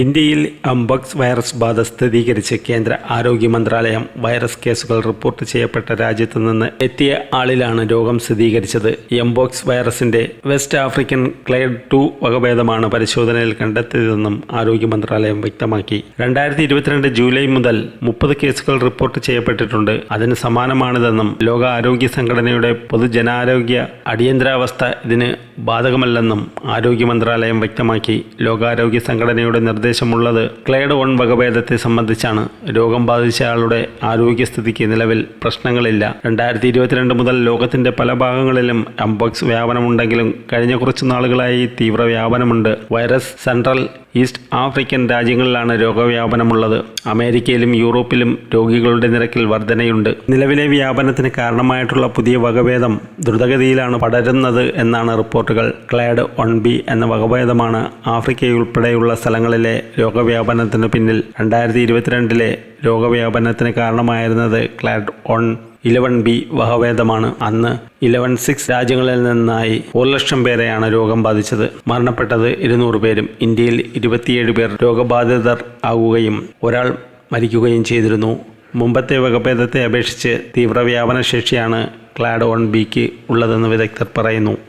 ഇന്ത്യയിൽ അംബക്സ് വൈറസ് ബാധ സ്ഥിരീകരിച്ച് കേന്ദ്ര ആരോഗ്യ മന്ത്രാലയം വൈറസ് കേസുകൾ റിപ്പോർട്ട് ചെയ്യപ്പെട്ട രാജ്യത്തു നിന്ന് എത്തിയ ആളിലാണ് രോഗം സ്ഥിരീകരിച്ചത്. എംബോക്സ് വൈറസിന്റെ വെസ്റ്റ് ആഫ്രിക്കൻ ക്ലൈഡ് ടു വകഭേദമാണ് പരിശോധനയിൽ കണ്ടെത്തിയതെന്നും ആരോഗ്യ മന്ത്രാലയം വ്യക്തമാക്കി. രണ്ടായിരത്തി ഇരുപത്തിരണ്ട് ജൂലൈ മുതൽ മുപ്പത് കേസുകൾ റിപ്പോർട്ട് ചെയ്യപ്പെട്ടിട്ടുണ്ട്. അതിന് സമാനമാണിതെന്നും ലോക ആരോഗ്യ സംഘടനയുടെ പൊതുജനാരോഗ്യ അടിയന്തരാവസ്ഥ ഇതിന് ബാധകമല്ലെന്നും ആരോഗ്യ മന്ത്രാലയം വ്യക്തമാക്കി. ലോകാരോഗ്യ സംഘടനയുടെ നിർദ്ദേശമുള്ളത്. ക്ലേഡ് വൺ വകഭേദത്തെ സംബന്ധിച്ചാണ് രോഗം ബാധിച്ചയാളുടെ ആരോഗ്യസ്ഥിതിക്ക് നിലവിൽ പ്രശ്നങ്ങളില്ല. രണ്ടായിരത്തി ഇരുപത്തിരണ്ട് മുതൽ ലോകത്തിന്റെ പല ഭാഗങ്ങളിലും എംബോക്സ് വ്യാപനമുണ്ടെങ്കിലും കഴിഞ്ഞ കുറച്ച് നാളുകളായി തീവ്ര വ്യാപനമുണ്ട്. വൈറസ് സെൻട്രൽ ഈസ്റ്റ് ആഫ്രിക്കൻ രാജ്യങ്ങളിലാണ് രോഗവ്യാപനമുള്ളത്. അമേരിക്കയിലും യൂറോപ്പിലും രോഗികളുടെ നിരക്കിൽ വർധനയുണ്ട്. നിലവിലെ വ്യാപനത്തിന് കാരണമായിട്ടുള്ള പുതിയ വകഭേദം ദ്രുതഗതിയിലാണ് പടരുന്നത് എന്നാണ് റിപ്പോർട്ടുകൾ. ക്ലേഡ് വൺ ബി എന്ന വകഭേദമാണ് ആഫ്രിക്കയുൾപ്പെടെയുള്ള സ്ഥലങ്ങളിലെ രോഗവ്യാപനത്തിന് പിന്നിൽ. രണ്ടായിരത്തി ഇരുപത്തിരണ്ടിലെ രോഗവ്യാപനത്തിന് കാരണമായിരുന്നത് ക്ലാഡ് വൺ ഇലവൻ ബി വകഭേദമാണ് അന്ന് ഇലവൻ സിക്സ് രാജ്യങ്ങളിൽ നിന്നായി ഒരു ലക്ഷം പേരെയാണ് രോഗം ബാധിച്ചത്. മരണപ്പെട്ടത് ഇരുന്നൂറ് പേരും. ഇന്ത്യയിൽ ഇരുപത്തിയേഴ് പേർ രോഗബാധിതർ ആകുകയും ഒരാൾ മരിക്കുകയും ചെയ്തിരുന്നു. മുമ്പത്തെ വകഭേദത്തെ അപേക്ഷിച്ച് തീവ്രവ്യാപന ശേഷിയാണ് ക്ലാഡ് വൺ ബിക്ക് ഉള്ളതെന്ന് വിദഗ്ധർ പറയുന്നു.